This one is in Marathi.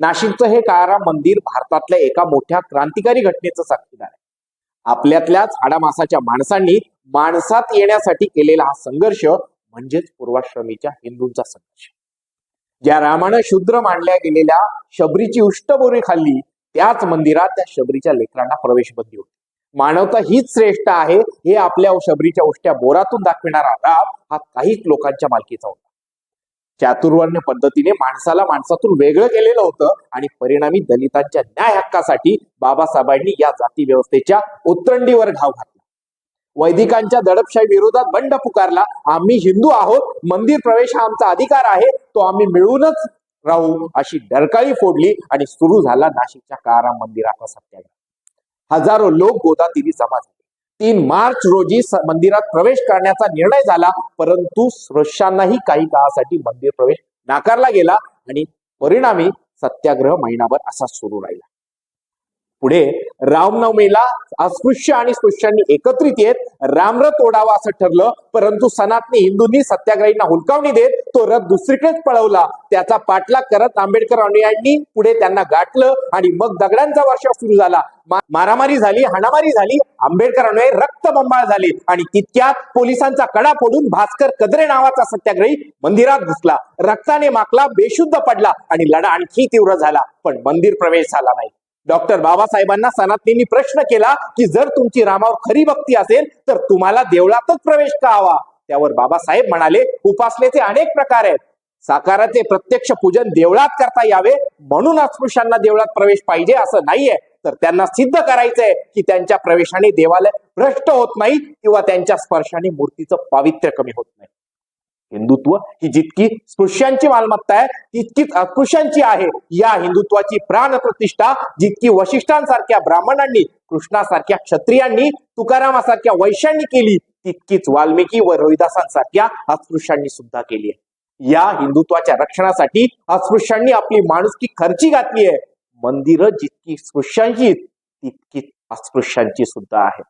नाशिकचं हे काळाराम मंदिर भारतातल्या एका मोठ्या क्रांतिकारी घटनेचं साक्षीदार आहे. आपल्यातल्याच हाडामासाच्या माणसांनी माणसात येण्यासाठी केलेला हा संघर्ष म्हणजेच पूर्वाश्रमीच्या हिंदूंचा संघर्ष. ज्या रामानं शूद्र मानल्या गेलेल्या शबरीची उष्टबोरी खाल्ली त्याच मंदिरात त्या शबरीच्या लेकरांना प्रवेश बंदी होती. मानवता हीच श्रेष्ठ आहे हे आपल्या शबरीच्या उष्ट्या बोरातून दाखविणारा राम हा काही लोकांच्या मालकीचा होता. चातुर्वर्ण पद्धतीने माणसाला माणसातून वेगळं केलेलं होतं आणि परिणामी दलितांच्या न्याय हक्कासाठी बाबासाहेबांनी या जाती व्यवस्थेच्या उतरंडीवर घाव घातला. वैदिकांच्या दडपशाही विरोधात बंड पुकारला. आम्ही हिंदू आहोत. मंदिर प्रवेश हा आमचा अधिकार आहे. तो आम्ही मिळूनच राहू अशी डरकाळी फोडली आणि सुरू झाला नाशिकच्या काराम मंदिराचा सत्याग्रह. हजारो लोक गोदातीने जमा झाले. तीन मार्च रोजी स- मंदिरात प्रवेश करण्याचा निर्णय झाला. परंतु स्पृश्यांनाही काही काळासाठी मंदिर प्रवेश नाकारला गेला आणि परिणामी सत्याग्रह महिनाभर असा सुरू राहिला. पुढे रामनवमीला अस्पृश्य आणि स्पृश्यांनी एकत्रित येत रामरथ ओढावा असं ठरलं. परंतु सनातनी हिंदूंनी सत्याग्रहींना हुलकावणी देत तो रथ दुसरीकडेच पळवला. त्याचा पाठलाग करत आंबेडकर अनुयायांनी पुढे त्यांना गाठलं आणि मग दगडांचा वर्षाव सुरू झाला. मारामारी झाली हाणामारी झाली आंबेडकर अनुयायी रक्तबंबाळ झाले आणि तितक्यात पोलिसांचा कडा फोडून भास्कर कदरे नावाचा सत्याग्रही मंदिरात घुसला. रक्ताने माकला बेशुद्ध पडला आणि लढा आणखी तीव्र झाला. पण मंदिर प्रवेश झाला नाही. डॉक्टर बाबासाहेबांना सनातनींनी प्रश्न केला की जर तुमची रामावर खरी भक्ती असेल तर तुम्हाला देवळातच प्रवेश का हवा त्यावर बाबासाहेब म्हणाले उपासनेचे अनेक प्रकार आहेत. साकाराचे प्रत्यक्ष पूजन देवळात करता यावे म्हणून अस्पृश्यांना देवळात प्रवेश पाहिजे असं नाहीये. तर त्यांना सिद्ध करायचंय की त्यांच्या प्रवेशाने देवालय भ्रष्ट होत नाही किंवा त्यांच्या स्पर्शाने मूर्तीचं पावित्र्य कमी होत नाही. हिंदुत्व ही जितकी स्पृश्यांची मालमत्ता आहे तितकीच अस्पृश्यांची आहे. या हिंदुत्वाची प्राण प्रतिष्ठा जितकी वशिष्ठांसारख्या ब्राह्मणांनी कृष्णासारख्या क्षत्रियांनी तुकारामासारख्या वैश्यांनी केली तितकीच वाल्मिकी व रोहिदासांसारख्या अस्पृश्यांनी सुद्धा केली आहे. या हिंदुत्वाच्या रक्षणासाठी अस्पृश्यांनी आपली माणुसकी खर्ची घातली आहे. मंदिरं जितकी स्पृश्यांची तितकीच अस्पृश्यांची सुद्धा आहेत.